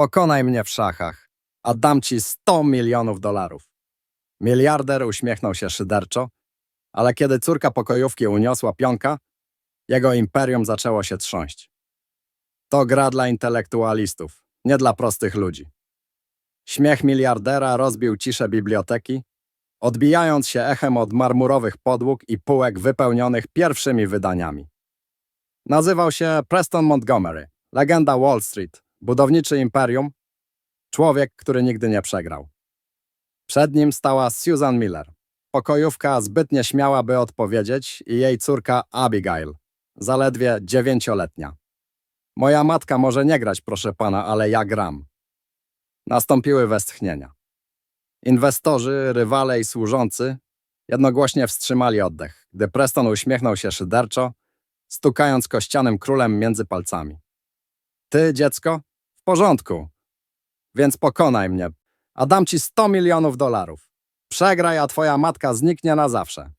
Pokonaj mnie w szachach, a dam ci 100 milionów dolarów. Miliarder uśmiechnął się szyderczo, ale kiedy córka pokojówki uniosła pionka, jego imperium zaczęło się trząść. To gra dla intelektualistów, nie dla prostych ludzi. Śmiech miliardera rozbił ciszę biblioteki, odbijając się echem od marmurowych podłóg i półek wypełnionych pierwszymi wydaniami. Nazywał się Preston Montgomery, legenda Wall Street, budowniczy imperium, człowiek, który nigdy nie przegrał. Przed nim stała Susan Miller, pokojówka zbyt nieśmiała, by odpowiedzieć, i jej córka Abigail, zaledwie dziewięcioletnia. Moja matka może nie grać, proszę pana, ale ja gram. Nastąpiły westchnienia. Inwestorzy, rywale i służący jednogłośnie wstrzymali oddech, gdy Preston uśmiechnął się szyderczo, stukając kościanym królem między palcami. Ty, dziecko? Porządku. Więc pokonaj mnie, a dam ci 100 milionów dolarów. Przegraj, a twoja matka zniknie na zawsze.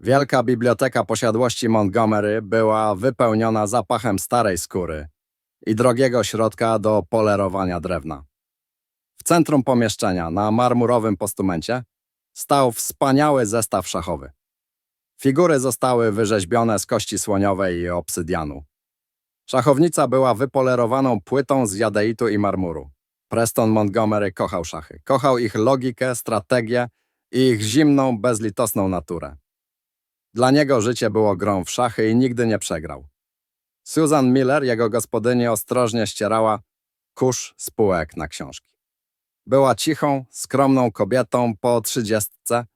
Wielka biblioteka posiadłości Montgomery była wypełniona zapachem starej skóry i drogiego środka do polerowania drewna. W centrum pomieszczenia, na marmurowym postumencie, stał wspaniały zestaw szachowy. Figury zostały wyrzeźbione z kości słoniowej i obsydianu. Szachownica była wypolerowaną płytą z jadeitu i marmuru. Preston Montgomery kochał szachy. Kochał ich logikę, strategię i ich zimną, bezlitosną naturę. Dla niego życie było grą w szachy i nigdy nie przegrał. Susan Miller, jego gospodyni, ostrożnie ścierała kurz z półek na książki. Była cichą, skromną kobietą po trzydziestce,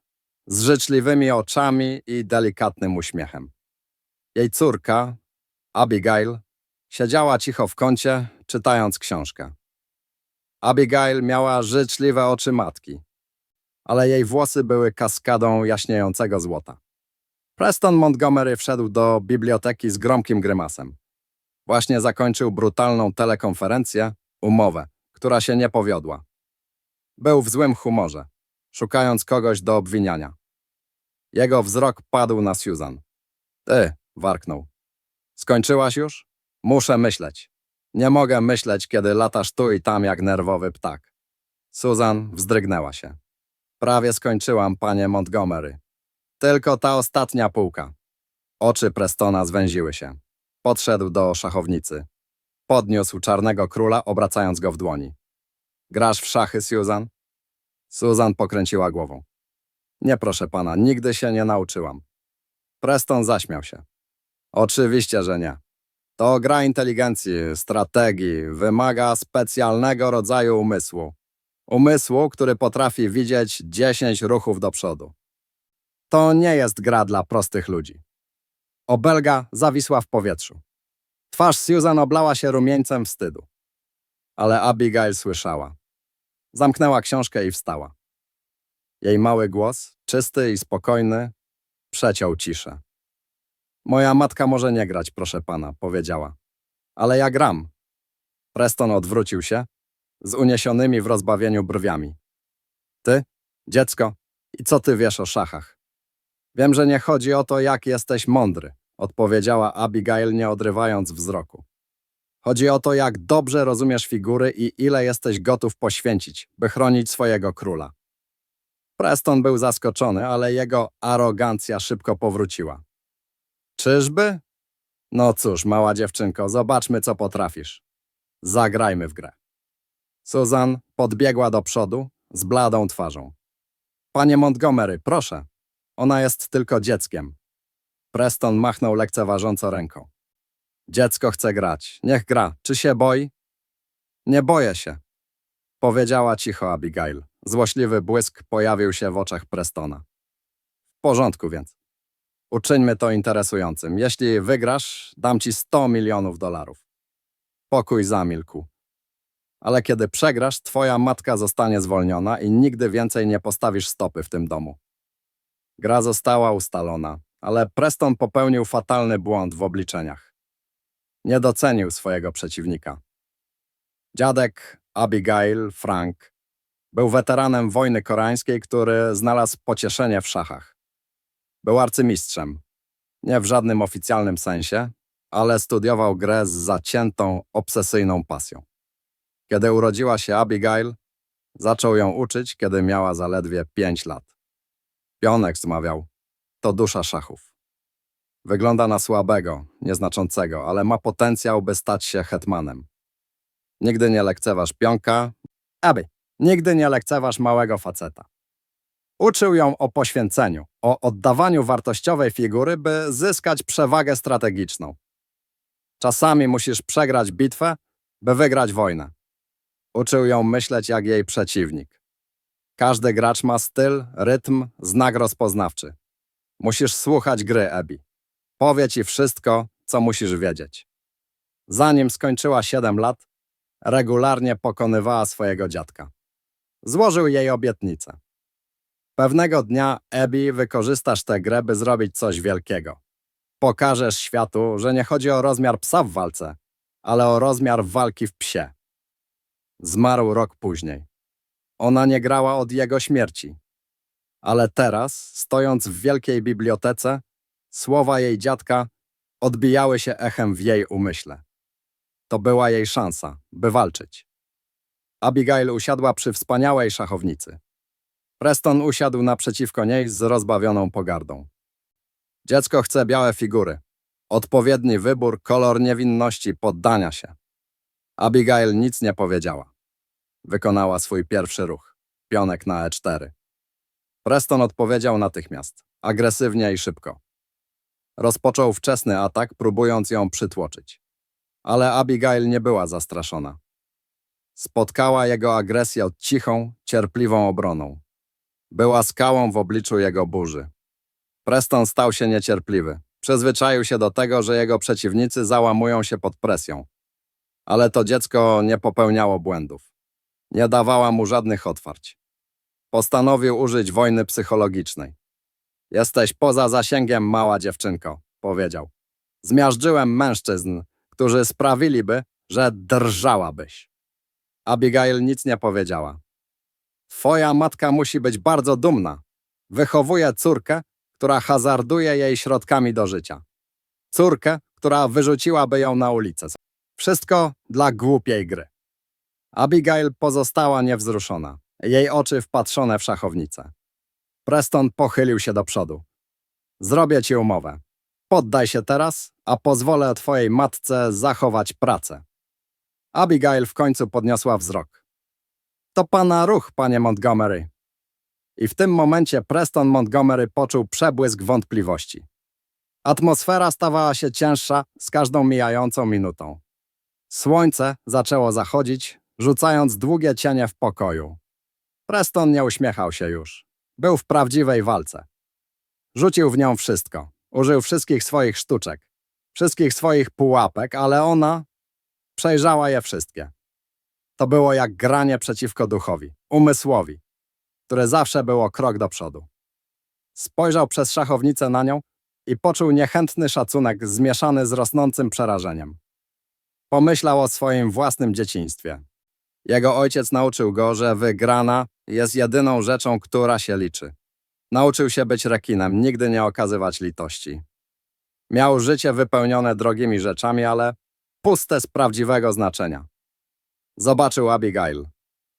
z życzliwymi oczami i delikatnym uśmiechem. Jej córka, Abigail, siedziała cicho w kącie, czytając książkę. Abigail miała życzliwe oczy matki, ale jej włosy były kaskadą jaśniejącego złota. Preston Montgomery wszedł do biblioteki z gromkim grymasem. Właśnie zakończył brutalną telekonferencję, umowę, która się nie powiodła. Był w złym humorze, szukając kogoś do obwiniania. Jego wzrok padł na Susan. Ty, warknął. Skończyłaś już? Muszę myśleć. Nie mogę myśleć, kiedy latasz tu i tam jak nerwowy ptak. Susan wzdrygnęła się. Prawie skończyłam, panie Montgomery. Tylko ta ostatnia półka. Oczy Prestona zwęziły się. Podszedł do szachownicy. Podniósł czarnego króla, obracając go w dłoni. Grasz w szachy, Susan? Susan pokręciła głową. Nie proszę pana, nigdy się nie nauczyłam. Preston zaśmiał się. Oczywiście, że nie. To gra inteligencji, strategii, wymaga specjalnego rodzaju umysłu. Umysłu, który potrafi widzieć 10 ruchów do przodu. To nie jest gra dla prostych ludzi. Obelga zawisła w powietrzu. Twarz Susan oblała się rumieńcem wstydu. Ale Abigail słyszała. Zamknęła książkę i wstała. Jej mały głos, czysty i spokojny, przeciął ciszę. Moja matka może nie grać, proszę pana, powiedziała. Ale ja gram. Preston odwrócił się, z uniesionymi w rozbawieniu brwiami. Ty, dziecko, i co ty wiesz o szachach? Wiem, że nie chodzi o to, jak jesteś mądry, odpowiedziała Abigail, nie odrywając wzroku. Chodzi o to, jak dobrze rozumiesz figury i ile jesteś gotów poświęcić, by chronić swojego króla. Preston był zaskoczony, ale jego arogancja szybko powróciła. Czyżby? No cóż, mała dziewczynko, zobaczmy, co potrafisz. Zagrajmy w grę. Susan podbiegła do przodu z bladą twarzą. Panie Montgomery, proszę. Ona jest tylko dzieckiem. Preston machnął lekceważąco ręką. Dziecko chce grać. Niech gra. Czy się boi? Nie boję się. Powiedziała cicho Abigail. Złośliwy błysk pojawił się w oczach Prestona. W porządku więc. Uczyńmy to interesującym. Jeśli wygrasz, dam ci 100 milionów dolarów. Pokój zamilkł. Ale kiedy przegrasz, twoja matka zostanie zwolniona i nigdy więcej nie postawisz stopy w tym domu. Gra została ustalona, ale Preston popełnił fatalny błąd w obliczeniach. Nie docenił swojego przeciwnika. Dziadek Abigail Frank był weteranem wojny koreańskiej, który znalazł pocieszenie w szachach. Był arcymistrzem. Nie w żadnym oficjalnym sensie, ale studiował grę z zaciętą, obsesyjną pasją. Kiedy urodziła się Abigail, zaczął ją uczyć, kiedy miała zaledwie pięć lat. Pionek zmawiał, to dusza szachów. Wygląda na słabego, nieznaczącego, ale ma potencjał, by stać się hetmanem. Nigdy nie lekceważ pionka, aby nigdy nie lekceważ małego faceta. Uczył ją o poświęceniu, o oddawaniu wartościowej figury, by zyskać przewagę strategiczną. Czasami musisz przegrać bitwę, by wygrać wojnę. Uczył ją myśleć jak jej przeciwnik. Każdy gracz ma styl, rytm, znak rozpoznawczy. Musisz słuchać gry, Ebi. Powie ci wszystko, co musisz wiedzieć. Zanim skończyła 7 lat, regularnie pokonywała swojego dziadka. Złożył jej obietnicę. Pewnego dnia, Ebi, wykorzystasz tę grę, by zrobić coś wielkiego. Pokażesz światu, że nie chodzi o rozmiar psa w walce, ale o rozmiar walki w psie. Zmarł rok później. Ona nie grała od jego śmierci. Ale teraz, stojąc w wielkiej bibliotece, słowa jej dziadka odbijały się echem w jej umyśle. To była jej szansa, by walczyć. Abigail usiadła przy wspaniałej szachownicy. Preston usiadł naprzeciwko niej z rozbawioną pogardą. Dziecko chce białe figury. Odpowiedni wybór, kolor niewinności, poddania się. Abigail nic nie powiedziała. Wykonała swój pierwszy ruch. Pionek na E4. Preston odpowiedział natychmiast, agresywnie i szybko. Rozpoczął wczesny atak, próbując ją przytłoczyć. Ale Abigail nie była zastraszona. Spotkała jego agresję cichą, cierpliwą obroną. Była skałą w obliczu jego burzy. Preston stał się niecierpliwy. Przyzwyczaił się do tego, że jego przeciwnicy załamują się pod presją. Ale to dziecko nie popełniało błędów. Nie dawała mu żadnych otwarć. Postanowił użyć wojny psychologicznej. Jesteś poza zasięgiem, mała dziewczynko, powiedział. Zmiażdżyłem mężczyzn, którzy sprawiliby, że drżałabyś. Abigail nic nie powiedziała. Twoja matka musi być bardzo dumna. Wychowuje córkę, która hazarduje jej środkami do życia. Córkę, która wyrzuciłaby ją na ulicę. Wszystko dla głupiej gry. Abigail pozostała niewzruszona, jej oczy wpatrzone w szachownicę. Preston pochylił się do przodu. Zrobię ci umowę. Poddaj się teraz, a pozwolę twojej matce zachować pracę. Abigail w końcu podniosła wzrok. To pana ruch, panie Montgomery. I w tym momencie Preston Montgomery poczuł przebłysk wątpliwości. Atmosfera stawała się cięższa z każdą mijającą minutą. Słońce zaczęło zachodzić, rzucając długie cienie w pokoju. Preston nie uśmiechał się już. Był w prawdziwej walce. Rzucił w nią wszystko. Użył wszystkich swoich sztuczek, wszystkich swoich pułapek, ale ona przejrzała je wszystkie. To było jak granie przeciwko duchowi, umysłowi, które zawsze było krok do przodu. Spojrzał przez szachownicę na nią i poczuł niechętny szacunek zmieszany z rosnącym przerażeniem. Pomyślał o swoim własnym dzieciństwie. Jego ojciec nauczył go, że wygrana jest jedyną rzeczą, która się liczy. Nauczył się być rekinem, nigdy nie okazywać litości. Miał życie wypełnione drogimi rzeczami, ale puste z prawdziwego znaczenia. Zobaczył Abigail.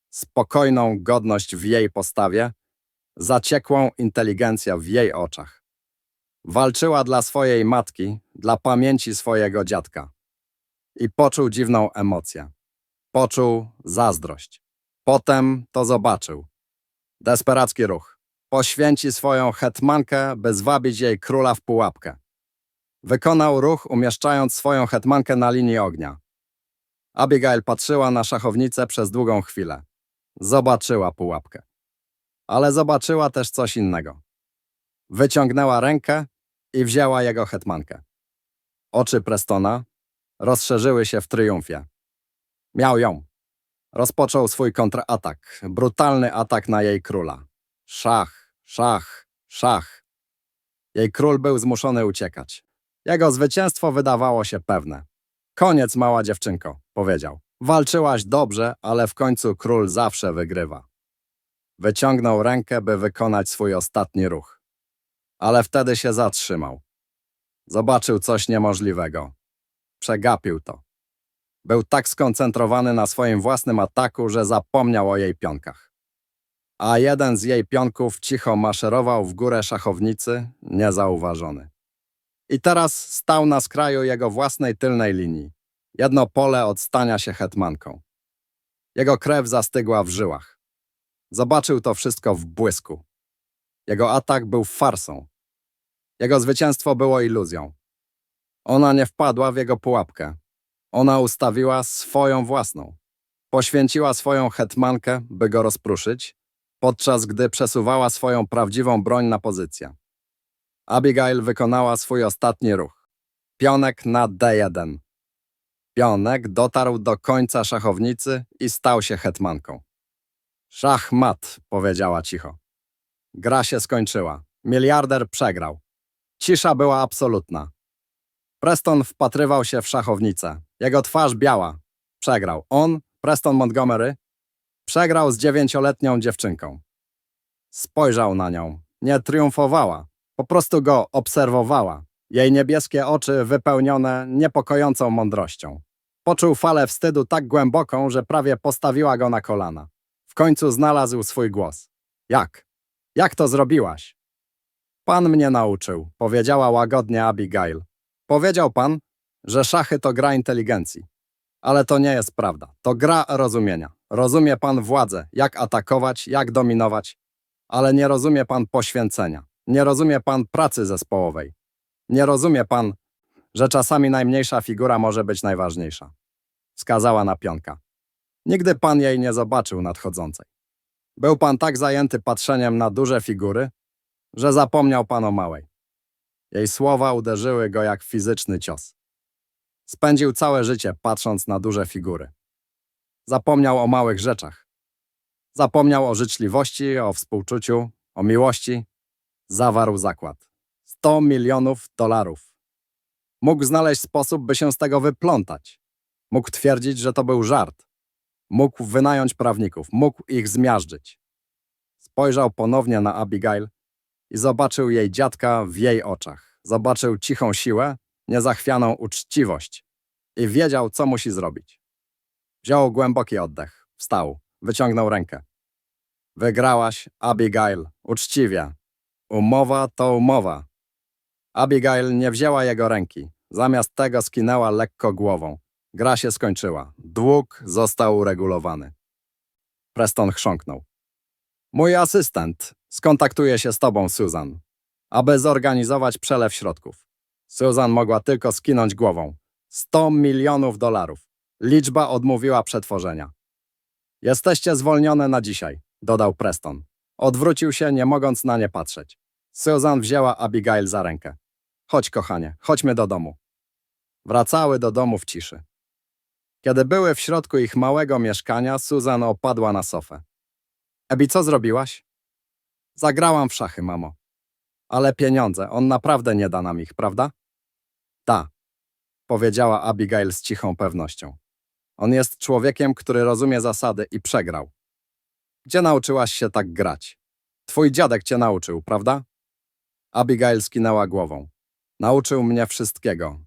Spokojną godność w jej postawie, zaciekłą inteligencję w jej oczach. Walczyła dla swojej matki, dla pamięci swojego dziadka. I poczuł dziwną emocję. Poczuł zazdrość. Potem to zobaczył. Desperacki ruch. Poświęci swoją hetmankę, by zwabić jej króla w pułapkę. Wykonał ruch, umieszczając swoją hetmankę na linii ognia. Abigail patrzyła na szachownicę przez długą chwilę. Zobaczyła pułapkę. Ale zobaczyła też coś innego. Wyciągnęła rękę i wzięła jego hetmankę. Oczy Prestona rozszerzyły się w triumfie. Miał ją. Rozpoczął swój kontratak, brutalny atak na jej króla. Szach, szach, szach. Jej król był zmuszony uciekać. Jego zwycięstwo wydawało się pewne. Koniec, mała dziewczynko, powiedział. Walczyłaś dobrze, ale w końcu król zawsze wygrywa. Wyciągnął rękę, by wykonać swój ostatni ruch. Ale wtedy się zatrzymał. Zobaczył coś niemożliwego. Przegapił to. Był tak skoncentrowany na swoim własnym ataku, że zapomniał o jej pionkach. A jeden z jej pionków cicho maszerował w górę szachownicy, niezauważony. I teraz stał na skraju jego własnej tylnej linii. Jedno pole od stania się hetmanką. Jego krew zastygła w żyłach. Zobaczył to wszystko w błysku. Jego atak był farsą. Jego zwycięstwo było iluzją. Ona nie wpadła w jego pułapkę. Ona ustawiła swoją własną. Poświęciła swoją hetmankę, by go rozpruszyć, podczas gdy przesuwała swoją prawdziwą broń na pozycję. Abigail wykonała swój ostatni ruch. Pionek na D1. Pionek dotarł do końca szachownicy i stał się hetmanką. Szachmat, powiedziała cicho. Gra się skończyła. Miliarder przegrał. Cisza była absolutna. Preston wpatrywał się w szachownicę. Jego twarz biała. Przegrał. On, Preston Montgomery, przegrał z dziewięcioletnią dziewczynką. Spojrzał na nią. Nie triumfowała. Po prostu go obserwowała. Jej niebieskie oczy wypełnione niepokojącą mądrością. Poczuł falę wstydu tak głęboką, że prawie postawiła go na kolana. W końcu znalazł swój głos. Jak? Jak to zrobiłaś? Pan mnie nauczył, powiedziała łagodnie Abigail. Powiedział pan, że szachy to gra inteligencji. Ale to nie jest prawda. To gra rozumienia. Rozumie pan władzę, jak atakować, jak dominować, ale nie rozumie pan poświęcenia. Nie rozumie pan pracy zespołowej. Nie rozumie pan, że czasami najmniejsza figura może być najważniejsza. Wskazała na pionka. Nigdy pan jej nie zobaczył nadchodzącej. Był pan tak zajęty patrzeniem na duże figury, że zapomniał pan o małej. Jej słowa uderzyły go jak fizyczny cios. Spędził całe życie patrząc na duże figury. Zapomniał o małych rzeczach. Zapomniał o życzliwości, o współczuciu, o miłości. Zawarł zakład. 100 milionów dolarów. Mógł znaleźć sposób, by się z tego wyplątać. Mógł twierdzić, że to był żart. Mógł wynająć prawników, mógł ich zmiażdżyć. Spojrzał ponownie na Abigail i zobaczył jej dziadka w jej oczach. Zobaczył cichą siłę, niezachwianą uczciwość i wiedział, co musi zrobić. Wziął głęboki oddech, wstał, wyciągnął rękę. Wygrałaś, Abigail, uczciwie. Umowa to umowa. Abigail nie wzięła jego ręki. Zamiast tego skinęła lekko głową. Gra się skończyła. Dług został uregulowany. Preston chrząknął. Mój asystent skontaktuje się z tobą, Susan, aby zorganizować przelew środków. Susan mogła tylko skinąć głową. 100 milionów dolarów. Liczba odmówiła przetworzenia. Jesteście zwolnione na dzisiaj, dodał Preston. Odwrócił się, nie mogąc na nie patrzeć. Susan wzięła Abigail za rękę. Chodź, kochanie, chodźmy do domu. Wracały do domu w ciszy. Kiedy były w środku ich małego mieszkania, Susan opadła na sofę. Ebi, co zrobiłaś? Zagrałam w szachy, mamo. Ale pieniądze, on naprawdę nie da nam ich, prawda? Da, powiedziała Abigail z cichą pewnością. On jest człowiekiem, który rozumie zasady i przegrał. Gdzie nauczyłaś się tak grać? Twój dziadek cię nauczył, prawda? Abigail skinęła głową. Nauczył mnie wszystkiego.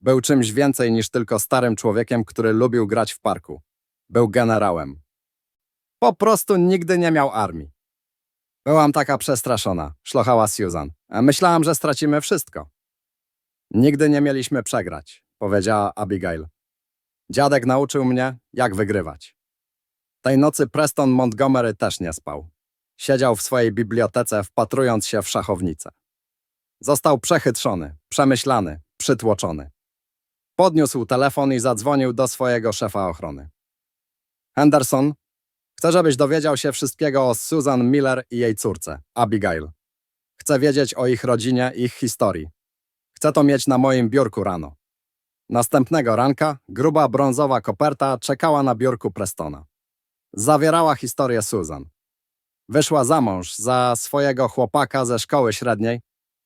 Był czymś więcej niż tylko starym człowiekiem, który lubił grać w parku. Był generałem. Po prostu nigdy nie miał armii. Byłam taka przestraszona, szlochała Susan. Myślałam, że stracimy wszystko. Nigdy nie mieliśmy przegrać, powiedziała Abigail. Dziadek nauczył mnie, jak wygrywać. Tej nocy Preston Montgomery też nie spał. Siedział w swojej bibliotece, wpatrując się w szachownicę. Został przechytrzony, przemyślany, przytłoczony. Podniósł telefon i zadzwonił do swojego szefa ochrony. Henderson, chcę, żebyś dowiedział się wszystkiego o Susan Miller i jej córce, Abigail. Chcę wiedzieć o ich rodzinie, ich historii. Chcę to mieć na moim biurku rano. Następnego ranka gruba brązowa koperta czekała na biurku Prestona. Zawierała historię Susan. Wyszła za mąż za swojego chłopaka ze szkoły średniej,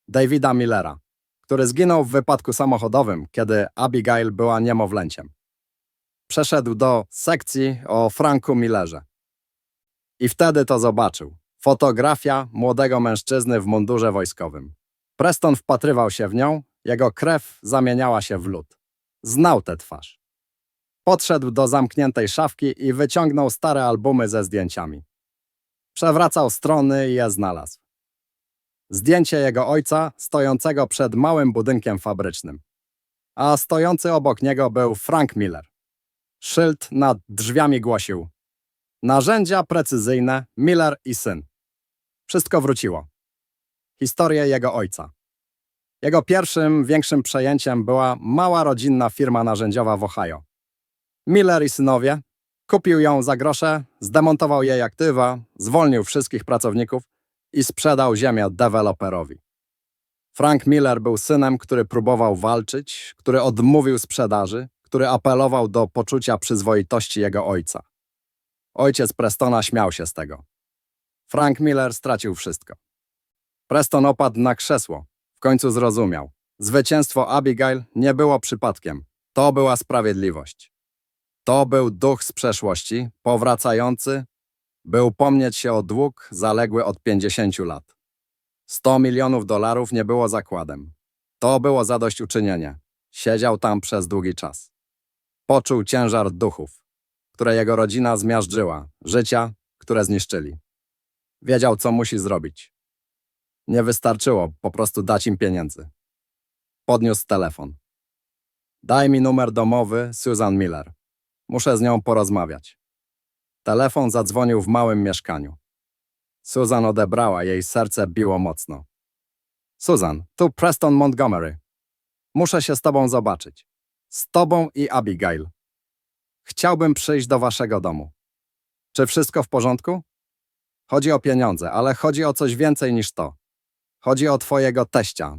Davida Millera, który zginął w wypadku samochodowym, kiedy Abigail była niemowlęciem. Przeszedł do sekcji o Franku Millerze. I wtedy to zobaczył. Fotografia młodego mężczyzny w mundurze wojskowym. Preston wpatrywał się w nią, jego krew zamieniała się w lód. Znał tę twarz. Podszedł do zamkniętej szafki i wyciągnął stare albumy ze zdjęciami. Przewracał strony i je znalazł. Zdjęcie jego ojca stojącego przed małym budynkiem fabrycznym. A stojący obok niego był Frank Miller. Szyld nad drzwiami głosił: Narzędzia precyzyjne Miller i syn. Wszystko wróciło. Historię jego ojca. Jego pierwszym, większym przejęciem była mała rodzinna firma narzędziowa w Ohio. Miller i synowie kupił ją za grosze, zdemontował jej aktywa, zwolnił wszystkich pracowników i sprzedał ziemię deweloperowi. Frank Miller był synem, który próbował walczyć, który odmówił sprzedaży, który apelował do poczucia przyzwoitości jego ojca. Ojciec Prestona śmiał się z tego. Frank Miller stracił wszystko. Preston opadł na krzesło. W końcu zrozumiał. Zwycięstwo Abigail nie było przypadkiem. To była sprawiedliwość. To był duch z przeszłości, powracający, by upomnieć się o dług zaległy od 50 lat. 100 milionów dolarów nie było zakładem. To było zadośćuczynienie. Siedział tam przez długi czas. Poczuł ciężar duchów, które jego rodzina zmiażdżyła, życia, które zniszczyli. Wiedział, co musi zrobić. Nie wystarczyło po prostu dać im pieniędzy. Podniósł telefon. Daj mi numer domowy Susan Miller. Muszę z nią porozmawiać. Telefon zadzwonił w małym mieszkaniu. Susan odebrała, jej serce biło mocno. Susan, tu Preston Montgomery. Muszę się z tobą zobaczyć. Z tobą i Abigail. Chciałbym przyjść do waszego domu. Czy wszystko w porządku? Chodzi o pieniądze, ale chodzi o coś więcej niż to. Chodzi o twojego teścia.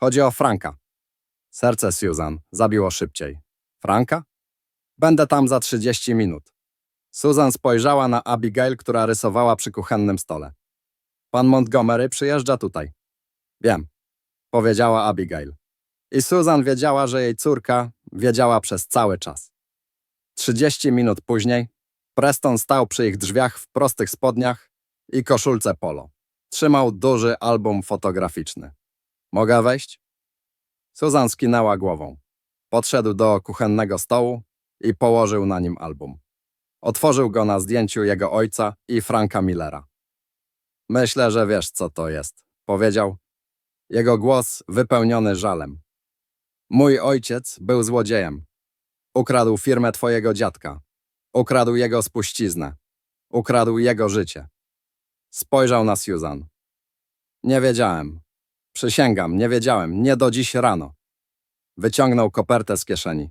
Chodzi o Franka. Serce Susan zabiło szybciej. Franka? Będę tam za 30 minut. Susan spojrzała na Abigail, która rysowała przy kuchennym stole. Pan Montgomery przyjeżdża tutaj. Wiem, powiedziała Abigail. I Susan wiedziała, że jej córka wiedziała przez cały czas. 30 minut później Preston stał przy ich drzwiach w prostych spodniach i koszulce polo. Trzymał duży album fotograficzny. Mogę wejść? Susan skinęła głową. Podszedł do kuchennego stołu i położył na nim album. Otworzył go na zdjęciu jego ojca i Franka Millera. Myślę, że wiesz, co to jest, powiedział. Jego głos wypełniony żalem. Mój ojciec był złodziejem. Ukradł firmę twojego dziadka. Ukradł jego spuściznę. Ukradł jego życie. Spojrzał na Susan. Nie wiedziałem. Przysięgam, nie wiedziałem, nie do dziś rano. Wyciągnął kopertę z kieszeni.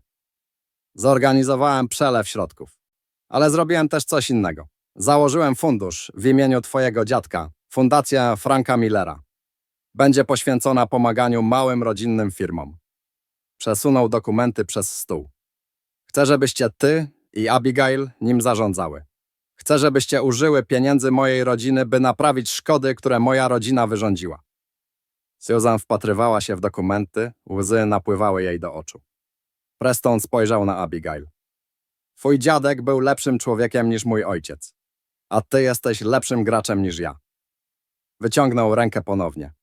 Zorganizowałem przelew środków. Ale zrobiłem też coś innego. Założyłem fundusz w imieniu twojego dziadka, Fundacja Franka Millera. Będzie poświęcona pomaganiu małym rodzinnym firmom. Przesunął dokumenty przez stół. Chcę, żebyście ty i Abigail nim zarządzały. Chcę, żebyście użyły pieniędzy mojej rodziny, by naprawić szkody, które moja rodzina wyrządziła. Susan wpatrywała się w dokumenty, łzy napływały jej do oczu. Preston spojrzał na Abigail. Twój dziadek był lepszym człowiekiem niż mój ojciec, a ty jesteś lepszym graczem niż ja. Wyciągnął rękę ponownie.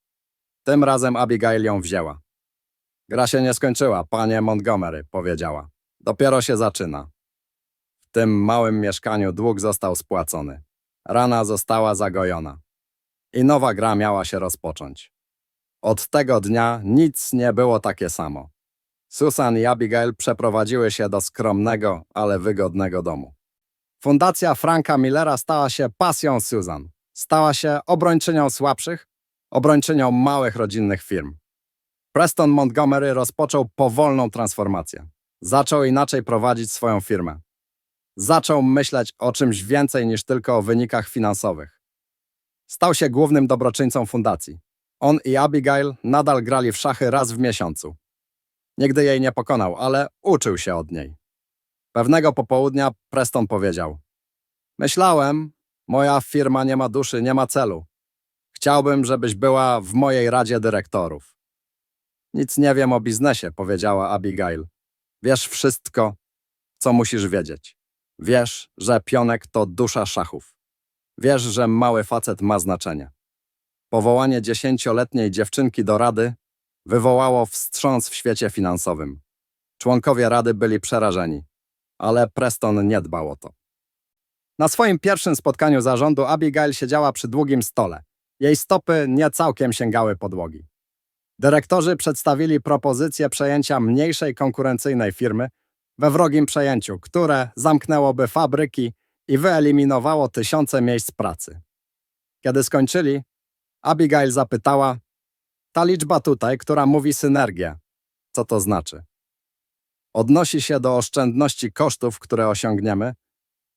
Tym razem Abigail ją wzięła. Gra się nie skończyła, panie Montgomery, powiedziała. Dopiero się zaczyna. W tym małym mieszkaniu dług został spłacony. Rana została zagojona. I nowa gra miała się rozpocząć. Od tego dnia nic nie było takie samo. Susan i Abigail przeprowadziły się do skromnego, ale wygodnego domu. Fundacja Franka Millera stała się pasją Susan. Stała się obrończynią słabszych, obrończynią małych rodzinnych firm. Preston Montgomery rozpoczął powolną transformację. Zaczął inaczej prowadzić swoją firmę. Zaczął myśleć o czymś więcej niż tylko o wynikach finansowych. Stał się głównym dobroczyńcą fundacji. On i Abigail nadal grali w szachy raz w miesiącu. Nigdy jej nie pokonał, ale uczył się od niej. Pewnego popołudnia Preston powiedział: Myślałem, moja firma nie ma duszy, nie ma celu. Chciałbym, żebyś była w mojej radzie dyrektorów. Nic nie wiem o biznesie, powiedziała Abigail. Wiesz wszystko, co musisz wiedzieć. Wiesz, że pionek to dusza szachów. Wiesz, że mały facet ma znaczenie. Powołanie dziesięcioletniej dziewczynki do rady wywołało wstrząs w świecie finansowym. Członkowie rady byli przerażeni. ale Preston nie dbał o to. Na swoim pierwszym spotkaniu zarządu Abigail siedziała przy długim stole. Jej stopy nie całkiem sięgały podłogi. Dyrektorzy przedstawili propozycję przejęcia mniejszej konkurencyjnej firmy we wrogim przejęciu, które zamknęłoby fabryki i wyeliminowało tysiące miejsc pracy. Kiedy skończyli, Abigail zapytała: Ta liczba tutaj, która mówi synergię, co to znaczy? Odnosi się do oszczędności kosztów, które osiągniemy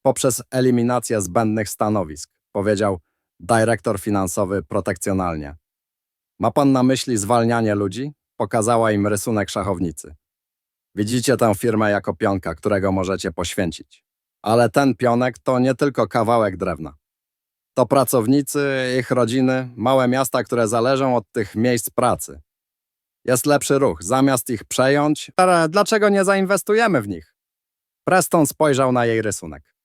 poprzez eliminację zbędnych stanowisk, powiedział dyrektor finansowy protekcjonalnie. Ma pan na myśli zwalnianie ludzi? Pokazała im rysunek szachownicy. Widzicie tę firmę jako pionka, którego możecie poświęcić. Ale ten pionek to nie tylko kawałek drewna. To pracownicy, ich rodziny, małe miasta, które zależą od tych miejsc pracy. Jest lepszy ruch. Zamiast ich przejąć, ale dlaczego nie zainwestujemy w nich? Preston spojrzał na jej rysunek.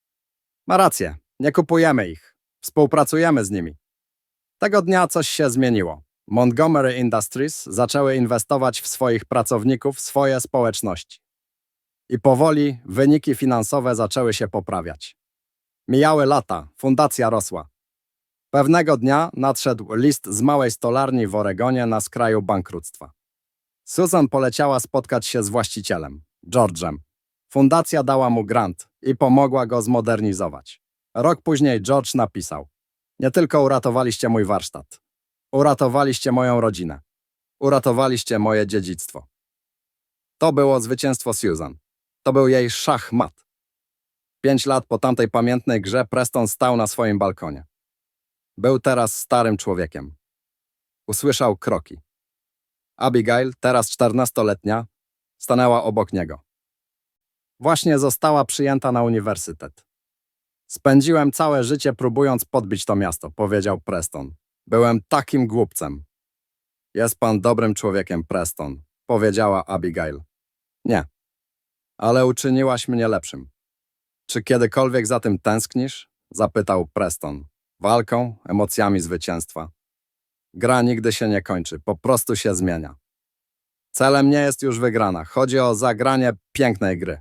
Ma rację, nie kupujemy ich. Współpracujemy z nimi. Tego dnia coś się zmieniło. Montgomery Industries zaczęły inwestować w swoich pracowników, swoje społeczności. I powoli wyniki finansowe zaczęły się poprawiać. Mijały lata, fundacja rosła. Pewnego dnia nadszedł list z małej stolarni w Oregonie na skraju bankructwa. Susan poleciała spotkać się z właścicielem, George'em. Fundacja dała mu grant i pomogła go zmodernizować. Rok później George napisał: Nie tylko uratowaliście mój warsztat, uratowaliście moją rodzinę, uratowaliście moje dziedzictwo. To było zwycięstwo Susan. To był jej szachmat. Pięć lat po tamtej pamiętnej grze Preston stał na swoim balkonie. Był teraz starym człowiekiem. Usłyszał kroki. Abigail, teraz czternastoletnia, stanęła obok niego. Właśnie została przyjęta na uniwersytet. Spędziłem całe życie próbując podbić to miasto, powiedział Preston. Byłem takim głupcem. Jest pan dobrym człowiekiem, Preston, powiedziała Abigail. Nie, ale uczyniłaś mnie lepszym. Czy kiedykolwiek za tym tęsknisz? zapytał Preston. Walką, emocjami zwycięstwa. Gra nigdy się nie kończy, po prostu się zmienia. Celem nie jest już wygrana, chodzi o zagranie pięknej gry.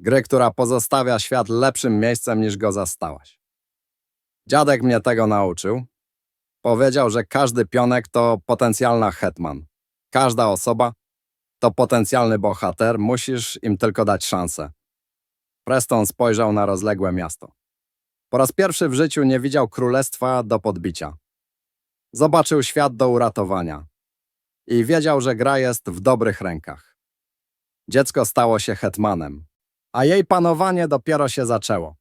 Gry, która pozostawia świat lepszym miejscem niż go zastałaś. Dziadek mnie tego nauczył. Powiedział, że każdy pionek to potencjalna hetman. Każda osoba to potencjalny bohater, musisz im tylko dać szansę. Preston spojrzał na rozległe miasto. Po raz pierwszy w życiu nie widział królestwa do podbicia. Zobaczył świat do uratowania i wiedział, że gra jest w dobrych rękach. Dziecko stało się hetmanem, a jej panowanie dopiero się zaczęło.